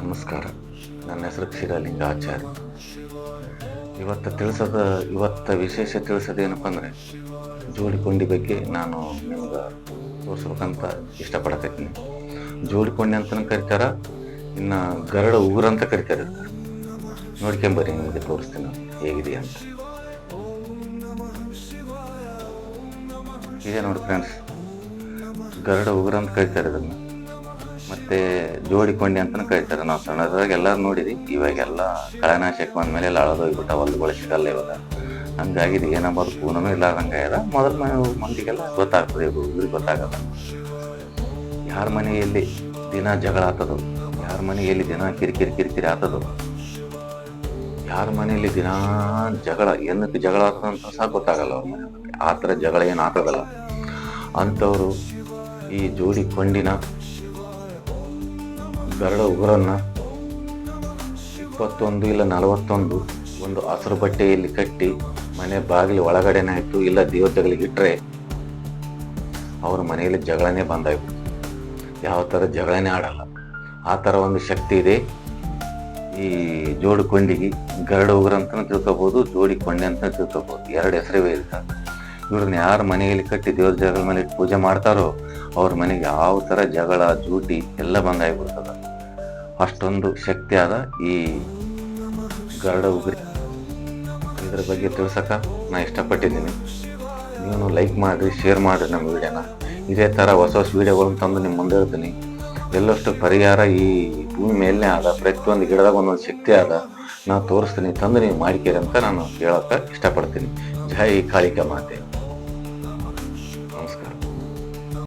ನಮಸ್ಕಾರ. ನನ್ನ ಹೆಸರು ಕ್ಷೀರಲಿಂಗಾಚಾರ್ಯ. ಇವತ್ತು ತಿಳಿಸೋದ, ಇವತ್ತು ವಿಶೇಷ ತಿಳಿಸೋದೇನಪ್ಪ ಅಂದರೆ ಜೋಡಿಕೊಂಡಿ ಬಗ್ಗೆ ನಾನು ನಿಮ್ಗೆ ತೋರಿಸ್ಬೇಕಂತ ಇಷ್ಟಪಡತೈತೀನಿ ಜೋಡಿಕೊಂಡಿ ಅಂತಲೂ ಕರಿತಾರ, ಇನ್ನು ಗರಡ ಉಗುರು ಅಂತ ಕರಿತಾರೆ. ನೋಡ್ಕೊಂಬರಿ, ನಿಮಗೆ ತೋರಿಸ್ತೀನಿ ಹೇಗಿದೆ ಅಂತ. ಇದೆ ನೋಡಿ ಫ್ರೆಂಡ್ಸ್, ಗರಡ ಉಗುರು ಅಂತ ಕರಿತಾರೆ ಇದನ್ನು. ಮತ್ತೆ ಜೋಡಿ ಕೊಂಡಿ ಅಂತಲೂ ಕರೀತಾರೆ. ನಾವು ಸಣ್ಣದ್ರಾಗ ಎಲ್ಲರೂ ನೋಡಿರಿ, ಇವಾಗೆಲ್ಲ ಕಳೆನಾಶಕ ಅಂದ್ಮೇಲೆ ಎಲ್ಲ ಅಳದೋಗ್ಬಿಟ್ಟ ಹೊಲ್ಗಳು ಸಿಗಲ್ಲ ಇವಾಗ. ಹಂಗಾಗಿ ಇದು ಏನಂಬೋದು ಪೂನೂ ಇಲ್ಲಾರ್ದಂಗೆ ಆಗ್ಯದ ಮೊದಲು ಮಂದಿಗೆಲ್ಲ ಗೊತ್ತಾಗ್ತದೆ, ಇವರು ಇವ್ರಿಗೆ ಗೊತ್ತಾಗಲ್ಲ. ಯಾರ ಮನೆಯಲ್ಲಿ ದಿನ ಜಗಳ ಆತದು, ಯಾರ ಮನೆಯಲ್ಲಿ ದಿನ ಕಿರಿಕಿರಿ ಕಿರಿಕಿರಿ ಆತದು, ಯಾರ ಮನೆಯಲ್ಲಿ ದಿನ ಜಗಳ, ಏನಕ್ಕೆ ಜಗಳ ಆತದ ಅಂತ ಸಹ ಗೊತ್ತಾಗಲ್ಲ ಅವ್ರ ಮನೆ ಆ ಥರ ಜಗಳ ಏನು ಆಗ್ತದಲ್ಲ ಅಂಥವ್ರು ಈ ಜೋಡಿ ಕೊಂಡಿನ ಗರಡ ಉಗುರನ್ನು, ಇಪ್ಪತ್ತೊಂದು ಇಲ್ಲ ನಲವತ್ತೊಂದು ಒಂದು ಹಸಿರು ಬಟ್ಟೆಯಲ್ಲಿ ಕಟ್ಟಿ ಮನೆ ಬಾಗಿಲು ಒಳಗಡೆನೇ ಆಯಿತು ಇಲ್ಲ ದೇವತೆಗಳಿಗೆ ಇಟ್ಟರೆ ಅವ್ರ ಮನೆಯಲ್ಲಿ ಜಗಳನೇ ಬಂದಾಯ್ತು ಯಾವ ಥರ ಜಗಳನೇ ಆಡಲ್ಲ. ಆ ಥರ ಒಂದು ಶಕ್ತಿ ಇದೆ. ಈ ಜೋಡಿ ಕೊಂಡಿಗೆ ಗರಡ ಉಗುರು ಅಂತಲೂ ತಿಳ್ಕೊಬೋದು, ಜೋಡಿ ಕೊಂಡೆ ಅಂತ ತಿಳ್ಕೊಬೋದು. ಎರಡು ಹೆಸರಿವೆ ಇರ್ತಾರೆ ಇವ್ರನ್ನ ಯಾರು ಮನೆಯಲ್ಲಿ ಕಟ್ಟಿ ದೇವ್ರ ಜಗಳ ಮೇಲೆ ಪೂಜೆ ಮಾಡ್ತಾರೋ ಅವ್ರ ಮನೆಗೆ ಯಾವ ಥರ ಜಗಳ, ಜೂಟಿ ಎಲ್ಲ ಬಂದಾಗ್ಬಿಡ್ತದ. ಅಷ್ಟೊಂದು ಶಕ್ತಿ ಆದ ಈ ಗರಡ ಉಗುರಿ. ಇದ್ರ ಬಗ್ಗೆ ತಿಳ್ಸೋಕೆ ನಾ ಇಷ್ಟಪಟ್ಟಿದ್ದೀನಿ. ನೀವು ಲೈಕ್ ಮಾಡಿರಿ ಶೇರ್ ಮಾಡಿರಿ ನಮ್ಮ ವಿಡಿಯೋನ ಇದೇ ಥರ ಹೊಸ ಹೊಸ ವಿಡಿಯೋಗಳನ್ನು ತಂದು ನಿಮ್ಮ ಮುಂದೆ ಇರ್ತೀನಿ ಎಲ್ಲಷ್ಟು ಪರಿಹಾರ ಈ ಭೂಮಿ ಮೇಲೇ ಆದ, ಪ್ರತಿಯೊಂದು ಗಿಡದಾಗ ಒಂದೊಂದು ಶಕ್ತಿ ಆದ, ನಾ ತೋರಿಸ್ತೀನಿ, ತಂದು ನೀವು ಮಾಡ್ಕೇರಿ ಅಂತ ನಾನು ಹೇಳೋಕೆ ಇಷ್ಟಪಡ್ತೀನಿ. ಜೈ ಕಾಳಿಕ ಮಾತೆ.